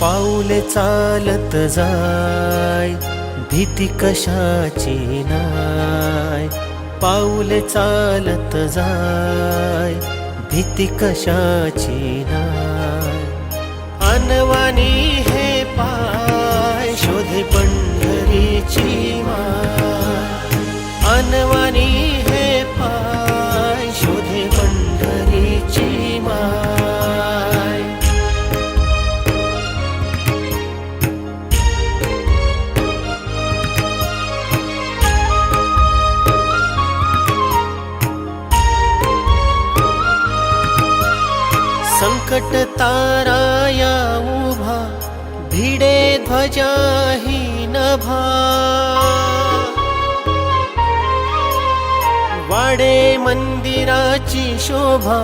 पाऊले चालत जाय भीती कशाची नाय. पाऊले चालत जाय भीती कशाची नाय. अनवानी हे पाय शोधे पंढरीची माय. अनवानी संकट ताराया उभा भिडे ध्वजाही नभा. वाडे मंदिराची शोभा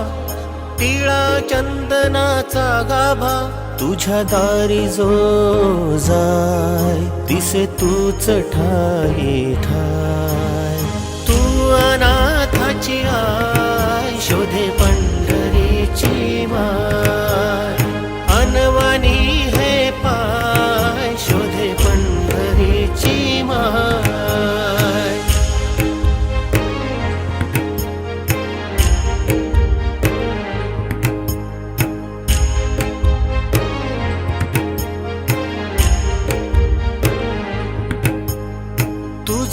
टिळा चंदनाचा गाभा. तुझ्या दारी जो जाय दिसे तूच ठाई ठाय.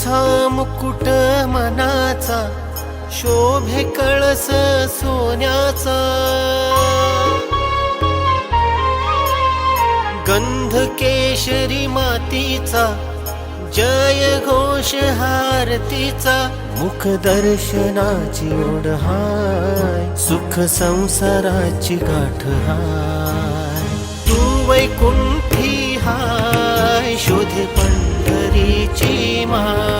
तुझा मुकुट मनाचा शोभे कळस सोन्याचा. गंध केशरी मातीचा जय घोष हारतीचा. मुख दर्शनाची ओढ हाय सुख संसाराची गाठ हाय. तू वैकुंठी हाय शोध पंढरीची माय.